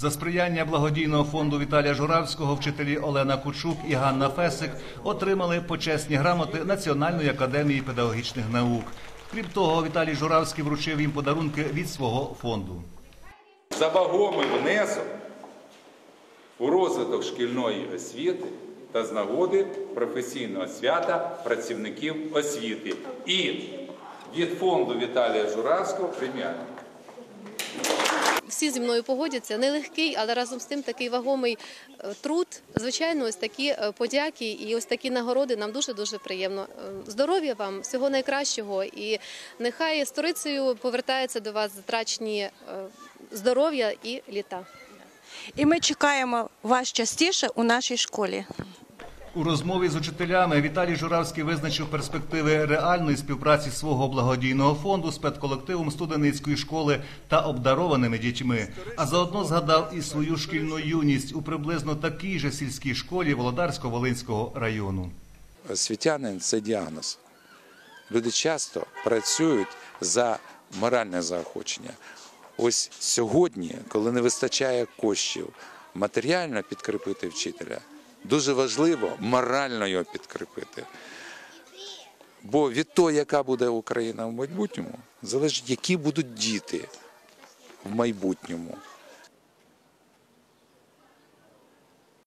За сприяння благодійного фонду Віталія Журавського вчителі Олена Кучук і Ганна Фесик отримали почесні грамоти Національної академії педагогічних наук. Крім того, Віталій Журавський вручив їм подарунки від свого фонду. за вагомий внесок у розвиток шкільної освіти та з нагоди професійного свята працівників освіти. І від фонду Віталія Журавського преміальний. Всі зі мною погодяться. Нелегкий, але разом з тим такий вагомий е, труд. Звичайно, ось такі е, подяки і ось такі нагороди нам дуже дуже приємно. Е, Здоров'я вам, всього найкращого, і нехай сторицею повертаються до вас затрачені здоров'я і літа. І ми чекаємо вас частіше у нашій школі. У розмові з учителями Віталій Журавський визначив перспективи реальної співпраці свого благодійного фонду з педколективом студенницької школи та обдарованими дітьми. А заодно згадав і свою шкільну юність у приблизно такій же сільській школі Володарсько-Волинського району. освітянин це діагноз. Люди часто працюють за моральне заохочення. Ось сьогодні, коли не вистачає коштів матеріально підкріпити вчителя, дуже важливо морально його підкріпити. Бо від того, яка буде Україна в майбутньому, залежить, які будуть діти в майбутньому.